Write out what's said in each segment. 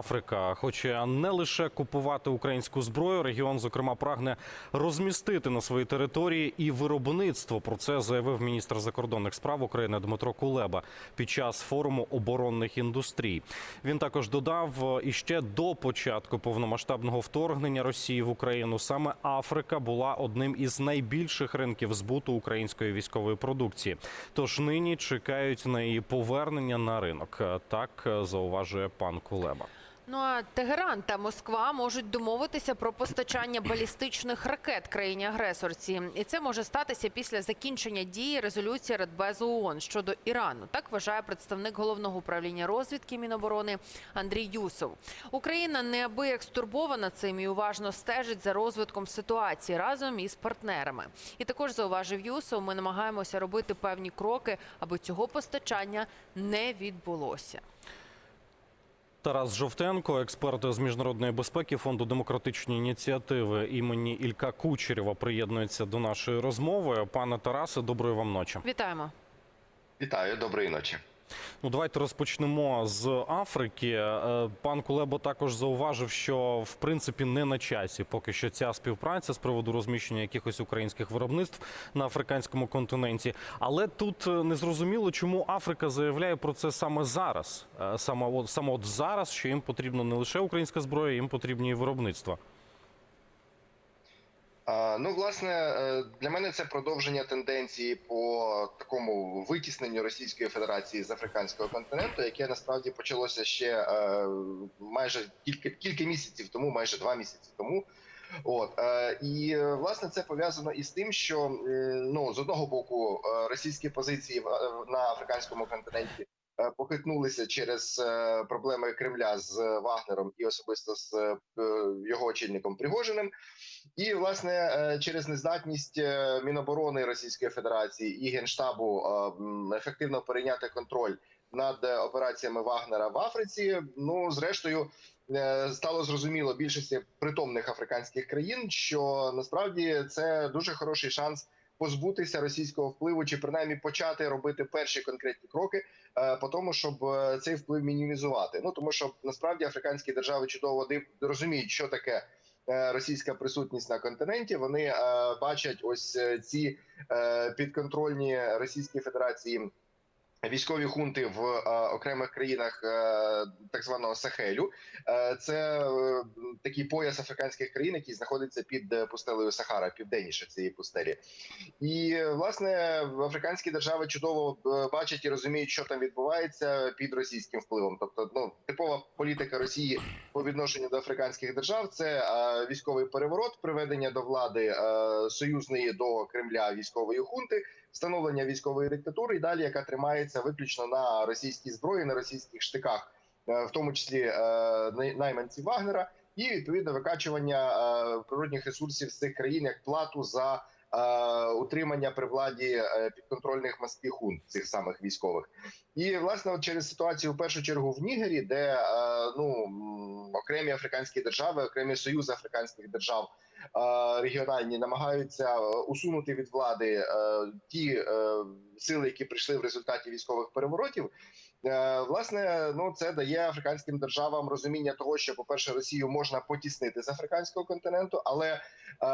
Африка хоче не лише купувати українську зброю, регіон, зокрема, прагне розмістити на своїй території і виробництво. Про це заявив міністр закордонних справ України Дмитро Кулеба під час форуму оборонних індустрій. Він також додав, і ще до початку повномасштабного вторгнення Росії в Україну саме Африка була одним із найбільших ринків збуту української військової продукції. Тож нині чекають на її повернення на ринок. Так зауважує пан Кулеба. Ну а Тегеран та Москва можуть домовитися про постачання балістичних ракет країні агресорці, і це може статися після закінчення дії резолюції Радбезу ООН щодо Ірану. Так вважає представник головного управління розвідки Міноборони Андрій Юсов. Україна неабияк стурбована цим і уважно стежить за розвитком ситуації разом із партнерами. І також зауважив Юсов, ми намагаємося робити певні кроки, аби цього постачання не відбулося. Тарас Жовтенко, експерт з міжнародної безпеки фонду демократичні ініціативи імені Ілька Кучерєва, приєднується до нашої розмови. Пане Тарасе, доброї вам ночі. Вітаємо. Вітаю, доброї ночі. Ну, давайте розпочнемо з Африки. Е, Пан Кулебо також зауважив, що в принципі не на часі поки що ця співпраця з приводу розміщення якихось українських виробництв на африканському континенті. Але тут е, незрозуміло, чому Африка заявляє про це саме зараз. Е, Саме от саме от зараз, що їм потрібна не лише українська зброя, їм потрібні і виробництва. Ну, власне, е, для мене це продовження тенденції по такому витісненню Російської Федерації з африканського континенту, яке насправді почалося ще е, майже кілька кілька місяців тому, майже два місяці тому. От е, і власне це пов'язано із тим, що ну з одного боку російські позиції на африканському континенті похитнулися через е, проблеми Кремля з Вагнером і особисто з е, його очільником Пригожиним. І власне е, через нездатність е, Міноборони Російської Федерації і Генштабу е, ефективно перейняти контроль над е, операціями Вагнера в Африці. Ну зрештою е, стало зрозуміло більшості притомних африканських країн, що насправді це дуже хороший шанс. Позбутися російського впливу, чи принаймні почати робити перші конкретні кроки е, по тому, щоб е, цей вплив мінімізувати. Ну тому що насправді африканські держави чудово розуміють, що таке е, російська присутність на континенті. Вони бачать ось ці підконтрольні Російській Федерації. Військові хунти в е, окремих країнах е, так званого Сахелю, Е, це такий пояс африканських країн, який знаходиться під пустелею Сахара, південніше цієї пустелі. І власне африканські держави чудово бачать і розуміють, що там відбувається під російським впливом. Тобто, ну типова політика Росії по відношенню до африканських держав це військовий переворот, приведення до влади союзної до Кремля військової хунти, встановлення військової диктатури, і далі яка тримається виключно на російській зброї, на російських штиках, е, в тому числі е, най- найманців Вагнера, і відповідно викачування е, природних ресурсів з цих країн як плату за. Е, Утримання при владі е, підконтрольних Москві хунт цих самих військових, і власне от через ситуацію в першу чергу в Нігері, де е, ну окремі африканські держави, окремі союзи африканських держав регіональні намагаються усунути від влади ті сили, які прийшли в результаті військових переворотів. Е, Власне, ну це дає африканським державам розуміння того, що, по-перше, Росію можна потіснити з африканського континенту, але е,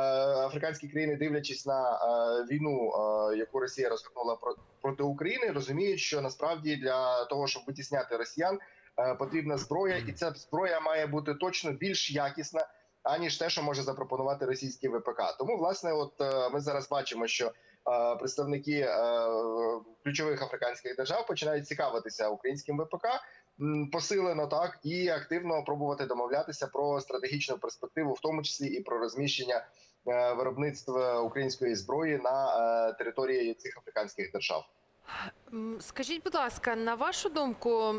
африканські країни, дивлячись на е, війну, е, яку Росія розгорнула про- проти України, розуміють, що насправді для того, щоб витісняти росіян, е, потрібна зброя, і ця зброя має бути точно більш якісна. Аніж те, що може запропонувати російський ВПК, тому власне, от е, ми зараз бачимо, що представники е, ключових африканських держав починають цікавитися українським ВПК посилено так і активно пробувати домовлятися про стратегічну перспективу, в тому числі і про розміщення е, виробництва української зброї на е, території цих африканських держав. Скажіть, будь ласка, на вашу думку,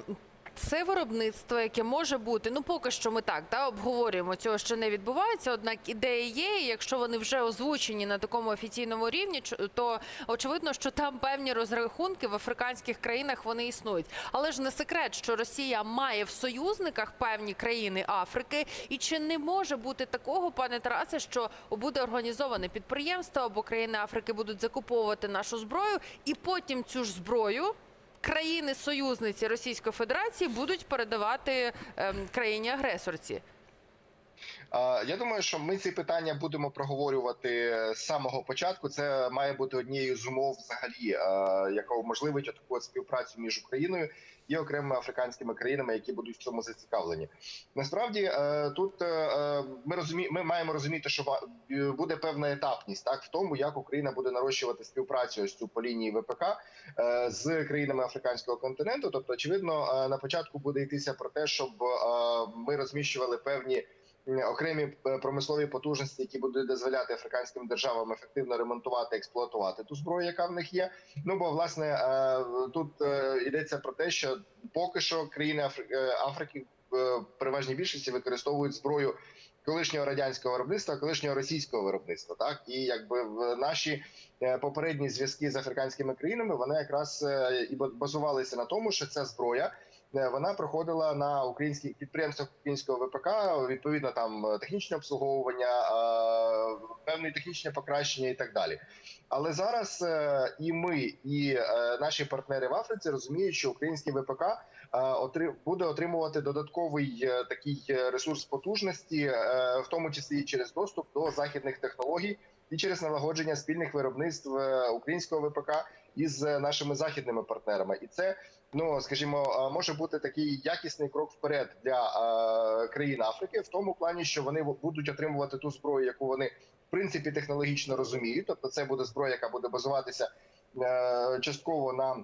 це виробництво, яке може бути, ну поки що ми так да, обговорюємо, цього ще не відбувається. Однак ідеї є. і Якщо вони вже озвучені на такому офіційному рівні, то очевидно, що там певні розрахунки в африканських країнах вони існують. Але ж не секрет, що Росія має в союзниках певні країни Африки, і чи не може бути такого, пане Тарасе, що буде організоване підприємство або країни Африки будуть закуповувати нашу зброю, і потім цю ж зброю країни-союзниці Російської Федерації будуть передавати ем, країні-агресорці? Я думаю, що ми ці питання будемо проговорювати з самого початку. Це має бути однією з умов, взагалі, е, яка уможливить таку співпрацю між Україною і окремими африканськими країнами, які будуть в цьому зацікавлені. Насправді е, тут е, ми розумі... ми маємо розуміти, що е, буде певна етапність так в тому, як Україна буде нарощувати співпрацю ось цю по лінії ВПК е, з країнами африканського континенту. Тобто, очевидно, е, на початку буде йтися про те, щоб е, ми розміщували певні окремі е, промислові потужності, які будуть дозволяти африканським державам ефективно ремонтувати, експлуатувати ту зброю, яка в них є. Ну бо власне е, тут е, йдеться про те, що поки що країни Афри- Африки в переважній більшості використовують зброю. Колишнього радянського виробництва, колишнього російського виробництва, так і якби в наші попередні зв'язки з африканськими країнами вони якраз і ба- базувалися на тому, що ця зброя вона проходила на українських підприємствах українського ВПК, відповідно там е, технічне обслуговування, е, певне технічне покращення і так далі. Але зараз е, і ми, і е, наші партнери в Африці розуміють, що український ВПК е, буде отримувати додатковий е, такий е, ресурс потужності, е, в тому числі через доступ до західних технологій і через налагодження спільних виробництв е, українського ВПК із е, нашими західними партнерами, і це ну скажімо, е, може бути такий якісний крок вперед для е, країн Африки, в тому плані, що вони будуть отримувати ту зброю, яку вони в принципі технологічно розуміють. Тобто, це буде зброя, яка буде базуватися частково на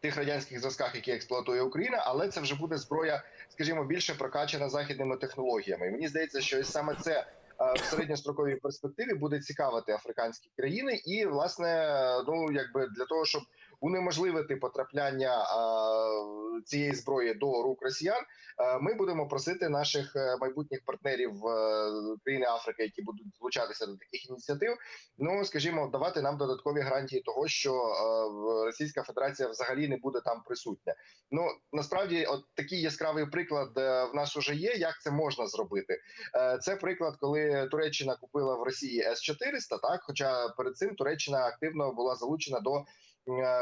тих радянських зразках, які експлуатує Україна, але це вже буде зброя, скажімо, більше прокачана західними технологіями. І мені здається, що саме це. Е, В середньостроковій перспективі буде цікавити африканські країни, і власне, ну якби для того, щоб унеможливити потрапляння е, цієї зброї до рук росіян, е, ми будемо просити наших е, майбутніх партнерів країни Африки, які будуть долучатися до таких ініціатив, ну скажімо, давати нам додаткові гарантії того, що Російська Федерація взагалі не буде там присутня. Ну насправді, от такий яскравий приклад в нас уже є. Як це можна зробити? Це приклад, коли Туреччина купила в Росії С 400 так хоча перед цим Туреччина активно була залучена до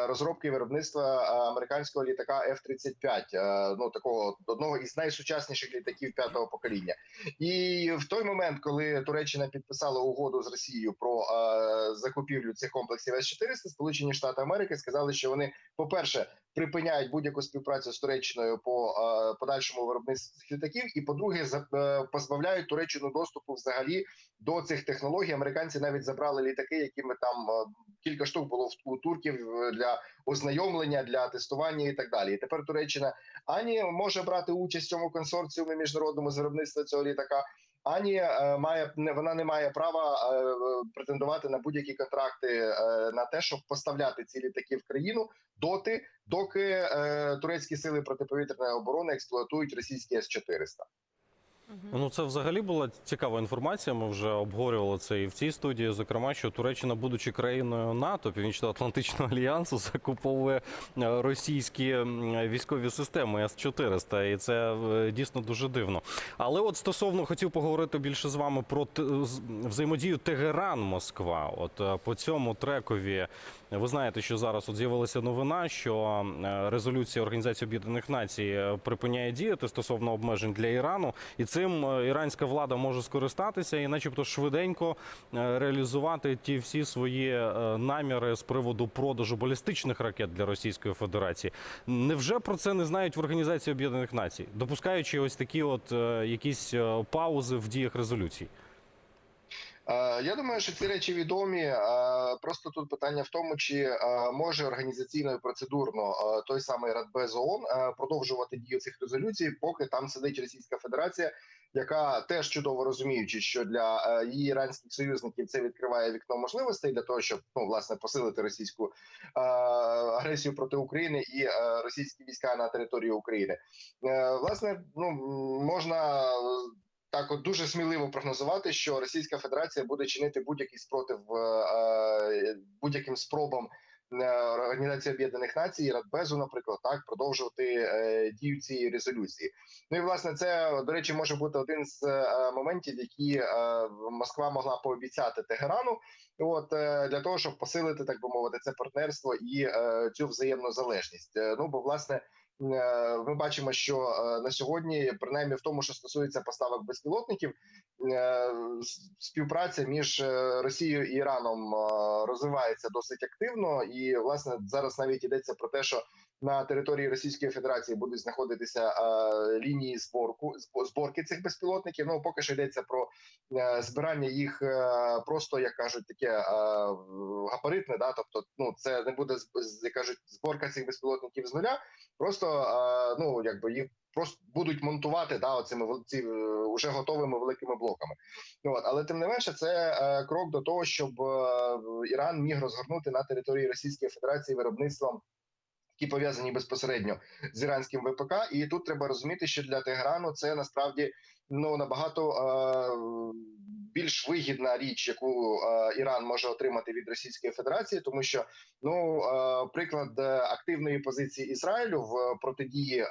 розробки і виробництва е, американського літака F-35, е, ну такого одного із найсучасніших літаків п'ятого покоління. І в той момент, коли Туреччина підписала угоду з Росією про е, закупівлю цих комплексів С-400, Сполучені Штати Америки сказали, що вони, по-перше, припиняють будь-яку співпрацю з Туреччиною по е, подальшому виробництву цих літаків, і по-друге, е, позбавляють Туреччину доступу взагалі до цих технологій. Американці навіть забрали літаки, якими там е, кілька штук було у турків е, для ознайомлення, для тестування і так далі. І тепер Туреччина ані може брати участь в цьому консорціумі міжнародному виробництва цього літака. Ані е, має вона не має права е, претендувати на будь-які контракти е, на те, щоб поставляти ці літаки в країну доти, доки е, турецькі сили протиповітряної оборони експлуатують російські С 400 Ну, це взагалі була цікава інформація. Ми вже обговорювали це і в цій студії. Зокрема, що Туреччина, будучи країною НАТО, Північно-Атлантичного альянсу, закуповує е, російські військові системи С-400. І це е, дійсно дуже дивно. Але от стосовно хотів поговорити більше з вами про взаємодію Тегеран-Москва. От е, по цьому трекові ви знаєте, що зараз от з'явилася новина, що е, резолюція Організації Об'єднаних Націй е, припиняє діяти стосовно обмежень для Ірану, і цим е, іранська влада може скористатися і, начебто, швиденько реалізувати ті всі свої наміри з приводу продажу балістичних ракет для Російської Федерації. Невже про це не знають в Організації Об'єднаних Націй, допускаючи ось такі от якісь паузи в діях резолюцій? Я думаю, що ці речі відомі. Просто тут питання в тому, чи е, може організаційно і процедурно е, той самий Радбез ООН е, продовжувати дію цих резолюцій, поки там сидить Російська Федерація, яка теж чудово розуміючи, що для її іранських союзників це відкриває вікно можливостей для того, щоб ну власне посилити російську агресію проти України і російські війська на території України. Власне, ну можна так от дуже сміливо прогнозувати, що Російська Федерація буде чинити будь-який спротив е, е, будь-яким спробам е, Організації Об'єднаних Націй, Радбезу, наприклад, так продовжувати дію цієї резолюції. Ну і власне це до речі може бути один з моментів, які Москва могла пообіцяти Тегерану, от е, для того, щоб посилити, так би мовити, це партнерство і е, цю взаємну залежність. Е, Ну бо власне. е, Ми бачимо, що на сьогодні, принаймні в тому, що стосується поставок безпілотників, співпраця між Росією і Іраном розвивається досить активно, і власне зараз навіть йдеться про те, що на території Російської Федерації будуть знаходитися е, лінії зборку зборки цих безпілотників. Ну поки що йдеться про е, збирання їх е, просто як кажуть, таке е, габаритне. Да, тобто, ну це не буде як кажуть, зборка цих безпілотників з нуля. Просто ну якби їх просто будуть монтувати да, оцими ці, е, уже готовими великими блоками. Ну, от, але тим не менше, це е, крок до того, щоб е, Іран міг розгорнути на території Російської Федерації виробництвом. Які пов'язані безпосередньо з іранським ВПК, і тут треба розуміти, що для Тегерану це насправді ну набагато е, більш вигідна річ, яку е, Іран може отримати від Російської Федерації, тому що ну е, приклад е, активної позиції Ізраїлю в протидії е,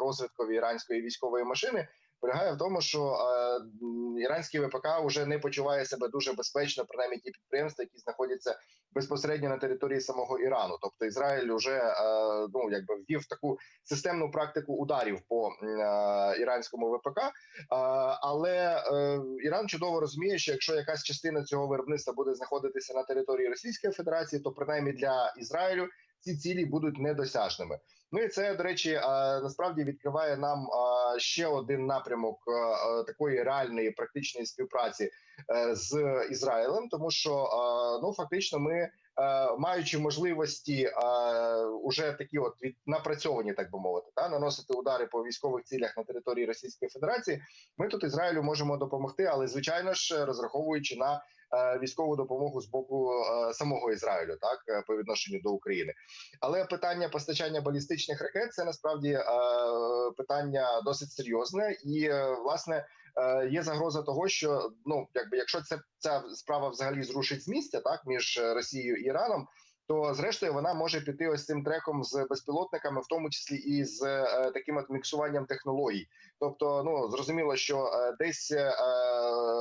розвиткові іранської військової машини полягає в тому, що е, іранський ВПК вже не почуває себе дуже безпечно, принаймні ті підприємства, які знаходяться безпосередньо на території самого Ірану. Тобто Ізраїль вже е, ну якби ввів таку системну практику ударів по е, іранському ВПК. Е, але е, Іран чудово розуміє, що якщо якась частина цього виробництва буде знаходитися на території Російської Федерації, то принаймні для Ізраїлю ці цілі будуть недосяжними. Ну і це до речі, насправді відкриває нам ще один напрямок такої реальної практичної співпраці е, з Ізраїлем, тому що ну фактично ми. е, Маючи можливості уже такі, от від напрацьовані, так би мовити, та наносити удари по військових цілях на території Російської Федерації, ми тут Ізраїлю можемо допомогти, але звичайно ж розраховуючи на військову допомогу з боку е, самого Ізраїлю, так е, по відношенню до України. Але питання постачання балістичних ракет це насправді е, питання досить серйозне, і е, власне е, є загроза того, що ну якби якщо це ця справа взагалі зрушить з місця, так між е, Росією і Іраном. То зрештою вона може піти ось цим треком з безпілотниками, в тому числі і з е, таким от міксуванням технологій. Тобто, ну зрозуміло, що е, десь е,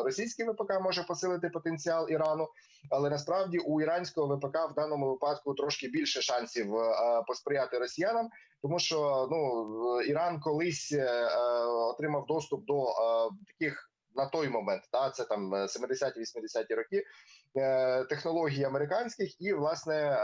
російський ВПК може посилити потенціал Ірану, але насправді у іранського ВПК в даному випадку трошки більше шансів е, посприяти росіянам, тому що ну Іран колись е, е, отримав доступ до е, таких. На той момент, та це там 70-80-ті роки е, технологій американських, і власне е,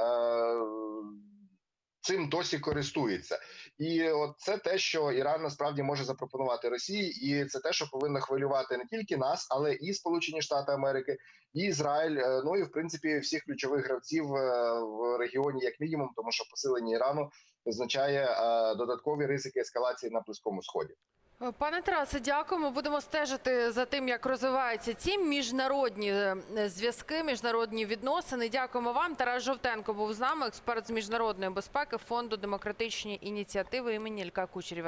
цим досі користується. І от це те, що Іран насправді може запропонувати Росії, і це те, що повинно хвилювати не тільки нас, але і Сполучені Штати Америки, і Ізраїль. е, Ну і в принципі всіх ключових гравців е, в регіоні, як мінімум, тому що посилення Ірану означає е, додаткові ризики ескалації на близькому сході. Пане Тарасе, дякуємо. Будемо стежити за тим, як розвиваються ці міжнародні е, зв'язки, міжнародні відносини. Дякуємо вам. Тарас Жовтенко був з нами, експерт з міжнародної безпеки фонду демократичні ініціативи імені Ілька Кучерєва.